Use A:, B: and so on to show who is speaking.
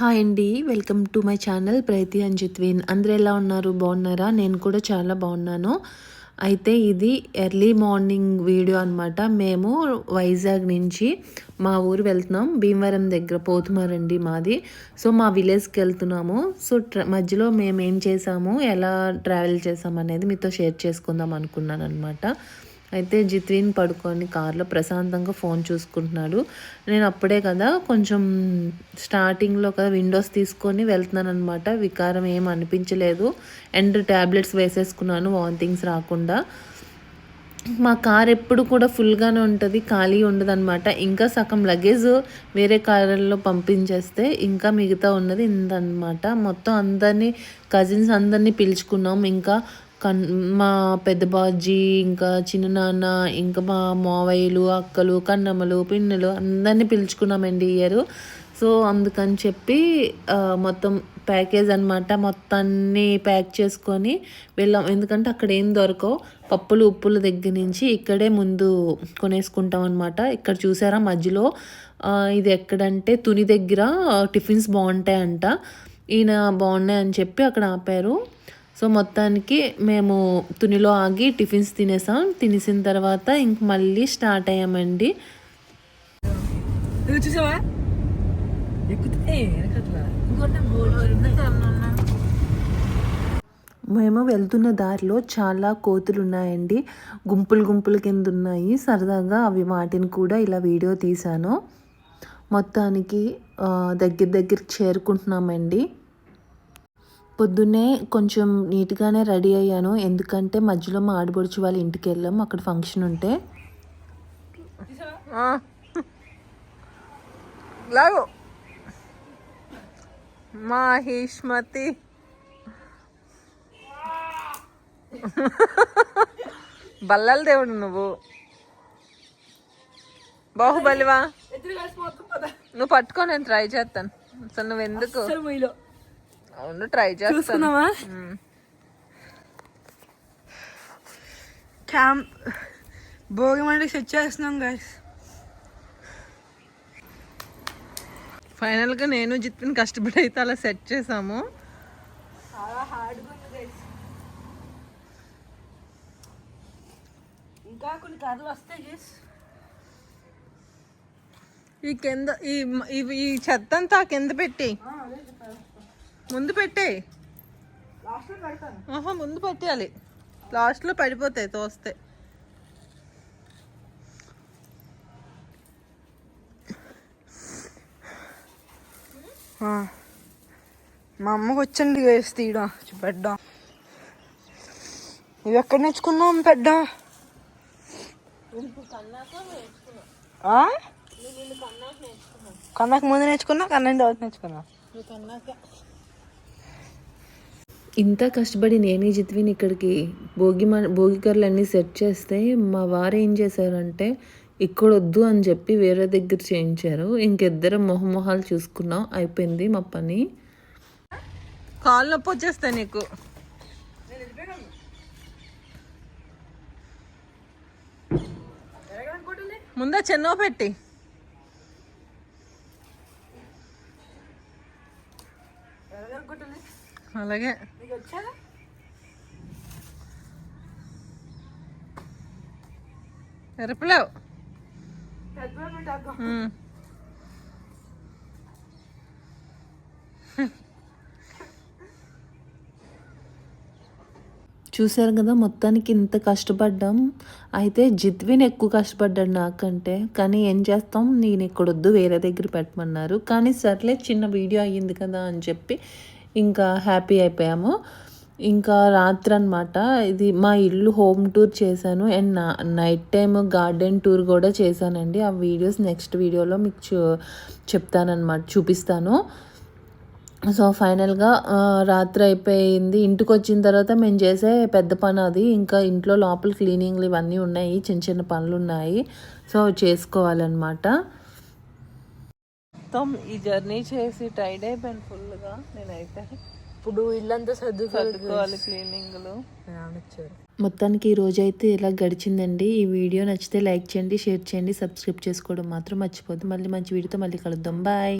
A: hi అండి welcome to my channel ప్రైతి and జిత్వీన్ అందరు ఎలా ఉన్నారు బాగున్నారా నేను కూడా చాలా బాగున్నాను అయితే ఇది ఎర్లీ మార్నింగ్ వీడియో అనమాట మేము వైజాగ్ నుంచి మా ఊరు వెళ్తున్నాం భీమవరం దగ్గర పోతున్నారండి మాది సో మా విలేజ్కి వెళ్తున్నాము సో మధ్యలో మేము ఏం చేసాము ఎలా ట్రావెల్ చేసాం అనేది మీతో షేర్ చేసుకుందాం అనుకున్నాను అనమాట అయితే జిత్విన్ పడుకొని కార్లో ప్రశాంతంగా ఫోన్ చూసుకుంటున్నాడు నేను అప్పుడే కదా కొంచెం స్టార్టింగ్లో కదా విండోస్ తీసుకొని వెళ్తున్నాను అనమాట వికారం ఏం అనిపించలేదు అండ్ ట్యాబ్లెట్స్ వేసేసుకున్నాను వాంతింగ్స్ రాకుండా మా కార్ ఎప్పుడు కూడా ఫుల్గానే ఉంటుంది ఖాళీ ఉండదు అనమాట ఇంకా సగం లగేజ్ వేరే కార్లో పంపించేస్తే ఇంకా మిగతా ఉన్నది ఇందనమాట మొత్తం అందరినీ కజిన్స్ అందరినీ పిలుచుకున్నాం ఇంకా కన్ మా పెద్ద బాజీ ఇంకా చిన్ననాన్న ఇంకా మా మావయ్యలు అక్కలు కన్నమ్మలు పిన్నలు అందరినీ పిలుచుకున్నామండి ఇయర్ సో అందుకని చెప్పి మొత్తం ప్యాకేజ్ అనమాట మొత్తాన్ని ప్యాక్ చేసుకొని వెళ్ళాం ఎందుకంటే అక్కడ ఏం దొరకవు పప్పులు ఉప్పుల దగ్గర నుంచి ఇక్కడే ముందు కొనేసుకుంటాం అనమాట ఇక్కడ చూసారా మధ్యలో ఇది ఎక్కడంటే తుని దగ్గర టిఫిన్స్ బాగుంటాయంట ఈయన బాగున్నాయని చెప్పి అక్కడ ఆపారు సో మొత్తానికి మేము తునిలో ఆగి టిఫిన్స్ తినేసాం తినేసిన తర్వాత ఇంక మళ్ళీ స్టార్ట్ అయ్యామండి మేము వెళ్తున్న దారిలో చాలా కోతులు ఉన్నాయండి గుంపులు గుంపుల కింద ఉన్నాయి సరదాగా అవి వాటిని కూడా ఇలా వీడియో తీశాను మొత్తానికి దగ్గర దగ్గర చేరుకుంటున్నామండి పొద్దున్నే కొంచెం నీట్గానే రెడీ అయ్యాను ఎందుకంటే మధ్యలో మా ఆడబడుచు వాళ్ళ ఇంటికి వెళ్ళాము అక్కడ ఫంక్షన్ ఉంటే మా మహిష్మతి బల్లల దేవుడు నువ్వు బాహుబలివా నువ్వు పట్టుకోని నేను ట్రై చేస్తాను అసలు నువ్వు ఎందుకు అవును ట్రై చేస్తున్నావా క్యాంప్ భోగి మండలికి సెట్ చేస్తున్నాం గైస్ ఫైనల్గా నేను జిత్పిన్ కష్టపడి అయితే అలా సెట్ చేసాము
B: ఇంకా కొన్ని వస్తాయి
A: ఈ కింద ఈ చెత్త అంతా కింద పెట్టి ముందు పెట్టే ఆహా ముందు పెట్టాలి లాస్ట్లో పడిపోతాయి తోస్తే మా అమ్మకు వచ్చింది వేసి తీయడం పెడ్డా నువ్వు ఎక్కడ నేర్చుకున్నావు పెడ్డా కన్నాకు ముందు నేర్చుకున్నా కన్నా తర్వాత నేర్చుకున్నా ఇంత కష్టపడి నేనే జిత్విన్ ఇక్కడికి భోగి మా అన్నీ సెట్ చేస్తే మా వారు ఏం చేశారంటే ఇక్కడ వద్దు అని చెప్పి వేరే దగ్గర చేయించారు ఇంకిద్దరం మొహమొహాలు చూసుకున్నాం అయిపోయింది మా పని కాలు నొప్పి వచ్చేస్తాయి నీకు ముందే చెన్నో పెట్టి అలాగే ఎరపలేవు చూశారు కదా మొత్తానికి ఇంత కష్టపడ్డాం అయితే జిత్విన్ ఎక్కువ కష్టపడ్డాడు నాకంటే కానీ ఏం చేస్తాం నేను ఇక్కడొద్దు వేరే దగ్గర పెట్టమన్నారు కానీ సర్లే చిన్న వీడియో అయ్యింది కదా అని చెప్పి ఇంకా హ్యాపీ అయిపోయాము ఇంకా రాత్రి అనమాట ఇది మా ఇల్లు హోమ్ టూర్ చేశాను అండ్ నా నైట్ టైమ్ గార్డెన్ టూర్ కూడా చేశానండి ఆ వీడియోస్ నెక్స్ట్ వీడియోలో మీకు చూ చెప్తానమాట చూపిస్తాను సో ఫైనల్గా రాత్రి అయిపోయింది ఇంటికి వచ్చిన తర్వాత మేము చేసే పెద్ద పని అది ఇంకా ఇంట్లో లోపల క్లీనింగ్లు ఇవన్నీ ఉన్నాయి చిన్న చిన్న పనులు ఉన్నాయి సో చేసుకోవాలన్నమాట మొత్తం ఈ జర్నీ చేసి టైడ్ అయిపోయాను ఫుల్గా నేనైతే ఇప్పుడు ఇల్లంతా సర్దుకోవాలి క్లీనింగ్లు మొత్తానికి ఈ రోజు అయితే ఇలా గడిచిందండి ఈ వీడియో నచ్చితే లైక్ చేయండి షేర్ చేయండి సబ్స్క్రైబ్ చేసుకోవడం మాత్రం మర్చిపోద్దు మళ్ళీ మంచి వీడియోతో మళ్ళీ కలుద్దాం బాయ్